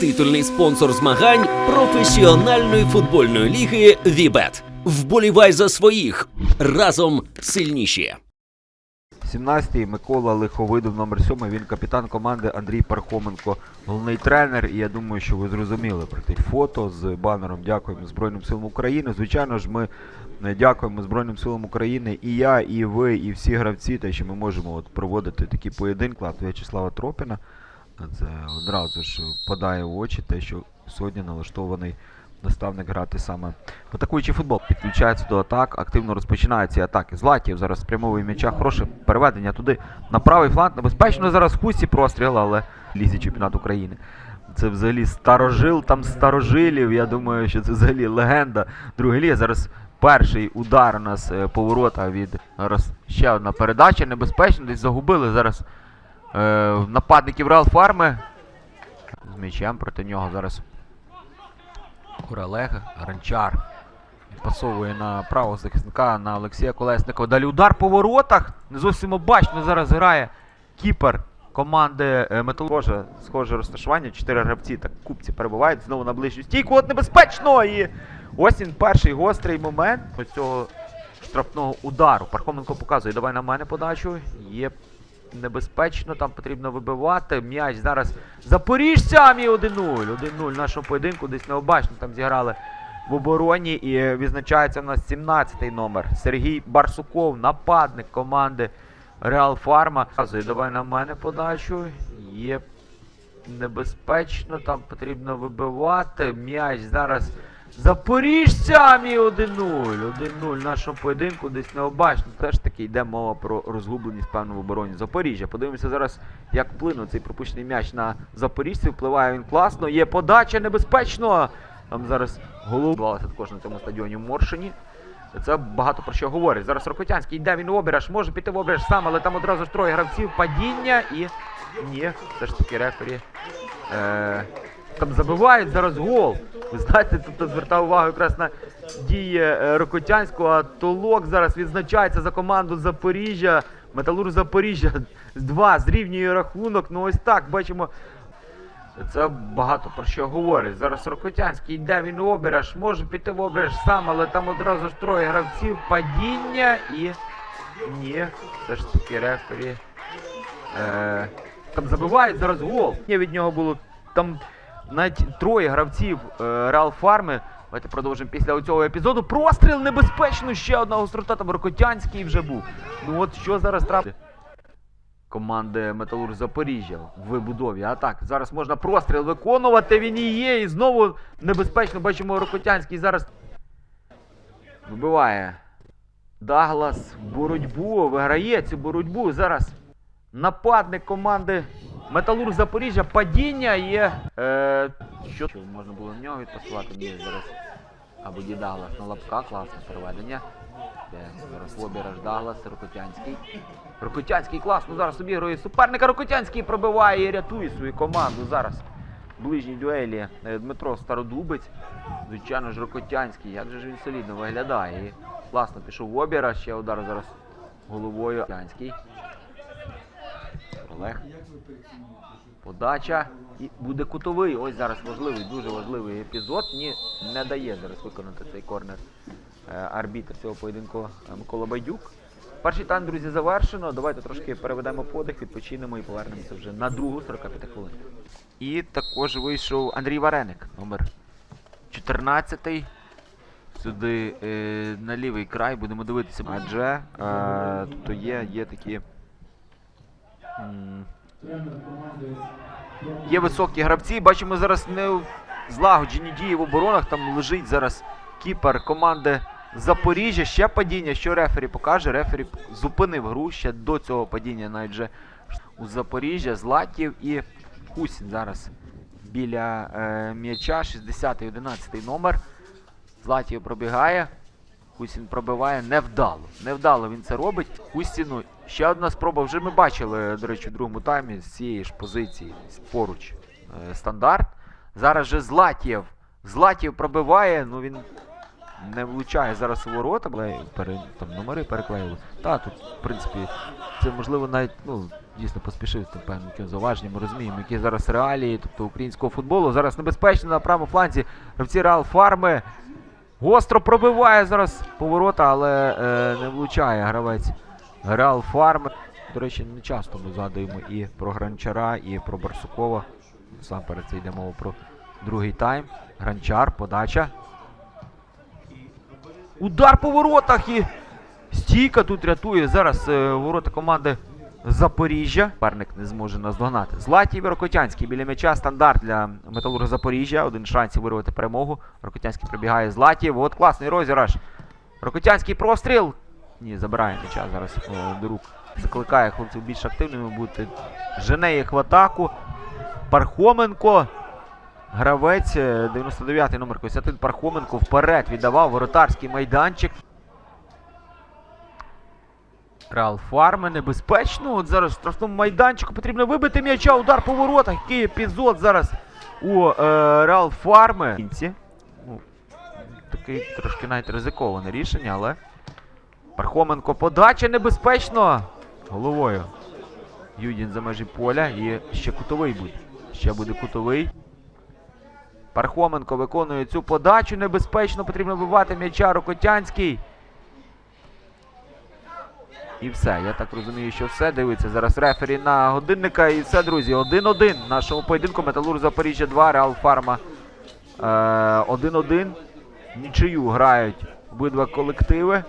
Титульний спонсор змагань професіональної футбольної ліги Вібет. Вболівай за своїх разом сильніші. 17-й Микола Лиховидов, номер 7 Він капітан команди Андрій Пархоменко, головний тренер. І я думаю, що ви зрозуміли про те фото з банером. Дякуємо Збройним силам України. Звичайно ж, ми е, дякуємо Збройним силам України. І я, і ви, і всі гравці, те, що ми можемо от проводити такі поєдинки. В'ячеслава Тропіна. Це одразу ж впадає в очі, те, що сьогодні налаштований наставник грати саме в атакуючий футбол. Підключається до атак, активно розпочинаються ці атаки. Златів зараз спрямовує м'яча, хороше переведення туди на правий фланг. Небезпечно зараз в хусті простріл, але лізі чемпіонат України. Це взагалі старожил там старожилів. Я думаю, що це взагалі легенда другої ліги. Зараз перший удар у нас е, поворота від зараз ще одна передача. Небезпечно, десь загубили зараз е, нападників Реал Фарми. З м'ячем проти нього зараз Куралег, Гранчар. Пасовує на правого захисника на Олексія Колесникова. Далі удар по воротах. Не зовсім обачно зараз грає кіпер команди е, Метал. Схоже, схоже розташування. Чотири гравці так купці перебувають. Знову на ближню стійку. От небезпечно! І ось він перший гострий момент ось цього штрафного удару. Пархоменко показує. Давай на мене подачу. Є небезпечно, там потрібно вибивати. М'яч зараз запоріжцями 1-0. 1-0 нашого поєдинку десь необачно там зіграли в обороні. І відзначається у нас 17-й номер. Сергій Барсуков, нападник команди Реал Фарма. Давай на мене подачу. Є небезпечно, там потрібно вибивати. М'яч зараз запоріжцями 1-0. 1-0 нашого поєдинку десь необачно. Теж таки йде мова про розгубленість певно в обороні Запоріжжя. Подивимося зараз, як вплинув цей пропущений м'яч на запоріжців. Впливає він класно. Є подача небезпечно. Там зараз голову також на цьому стадіоні в Моршині. Це багато про що говорить. Зараз Рокотянський йде він в обіраж, може піти в обіраж сам, але там одразу ж троє гравців, падіння і. Ні, все ж таки рефері. Е, там забивають зараз гол. Ви знаєте, тут звертав увагу якраз на дії е, Рокотянського, а Толок зараз відзначається за команду Запоріжжя. Металург Запоріжжя з 2 зрівнює рахунок. Ну ось так бачимо. Це багато про що говорить. Зараз Рокотянський йде він в обіраж, може піти в обіраж сам, але там одразу ж троє гравців, падіння і. Ні, все ж таки рефері. Е, там забивають зараз гол. Ні, від нього було там навіть троє гравців Реал Фарми. Давайте продовжимо після цього епізоду. Простріл небезпечно, ще одна гострота, там Рокотянський вже був. Ну от що зараз трапиться? Команди Металург Запоріжжя в вибудові. А так, зараз можна простріл виконувати. Він і є. І знову небезпечно. Бачимо, Рокотянський зараз вибиває Даглас боротьбу. Виграє цю боротьбу. Зараз нападник команди Металург Запоріжжя. Падіння є. Е, що можна було в нього відпасувати? Ні, зараз. Або є Даглас на лапка, класне переведення. Зараз в обіраж Даглас, Рокотянський. Рокотянський клас, ну зараз обігрує суперника. Рокотянський пробиває і рятує свою команду. Зараз в ближній дуелі е, Дмитро Стародубець. Звичайно ж, Рокотянський. Як же ж він солідно виглядає. І класно пішов в обіра. Ще удар зараз головою. Рокотянський. Олег. Подача. І буде кутовий. Ось зараз важливий, дуже важливий епізод. Ні, не дає зараз виконати цей корнер е, арбітр цього поєдинку е, Микола Байдюк. Перший тайм, друзі, завершено. Давайте трошки переведемо подих, відпочинемо і повернемося вже на другу 45 хвилин. І також вийшов Андрій Вареник, номер 14. Сюди е, на лівий край будемо дивитися. Адже е, то є, є такі. Є високі гравці. Бачимо зараз не злагоджені дії в оборонах. Там лежить зараз кіпер команди Запоріжжя. Ще падіння. Що рефері покаже? Рефері зупинив гру ще до цього падіння навіть вже у Запоріжжя. Златів і Хусін зараз біля е, м'яча. 60-й, 11 номер. Златів пробігає. Хусін пробиває невдало. Невдало він це робить. Хустіну ще одна спроба. Вже ми бачили, до речі, в другому таймі з цієї ж позиції поруч е, стандарт. Зараз же Златєв. Златєв пробиває, ну він не влучає зараз у ворота, але пере, там номери переклеїли. Та тут, в принципі, це можливо навіть ну, дійсно поспішив з певним зауваженням. Ми розуміємо, які зараз реалії, тобто українського футболу. Зараз небезпечно на правому фланзі гравці Реал Фарми. Гостро пробиває зараз поворота, але е, не влучає гравець Реал Фарми. До речі, не часто ми згадуємо і про Гранчара, і про Барсукова. Насамперед це йде мова про другий тайм. Гранчар, подача. Удар по воротах і стійка тут рятує зараз е, ворота команди Запоріжжя. Парник не зможе наздогнати. Златій Рокотянський біля м'яча. Стандарт для Металурга Запоріжжя. Один з шансів вирвати перемогу. Рокотянський прибігає Златів. От класний розіграш. Рокотянський простріл. Ні, забирає м'яча зараз е, до рук. Закликає хлопців більш активними бути. Жене їх в атаку. Пархоменко. Гравець е, 99-й номер Костянтин Пархоменко вперед віддавав воротарський майданчик. Реал Фарми небезпечно. От зараз в штрафному майданчику потрібно вибити м'яча. Удар по воротах. Який епізод зараз у е, Реал Фарми. Ну, такий трошки навіть ризиковане рішення, але. Пархоменко подача небезпечно. Головою. Юдін за межі поля і ще кутовий буде. Ще буде кутовий. Пархоменко виконує цю подачу небезпечно. Потрібно вбивати м'яча Рокотянський. І все. Я так розумію, що все. Дивиться зараз рефері на годинника. І все, друзі. 1-1 в нашому поєдинку. Металург Запоріжжя 2, Реал Фарма е, 1-1. Нічию грають обидва колективи.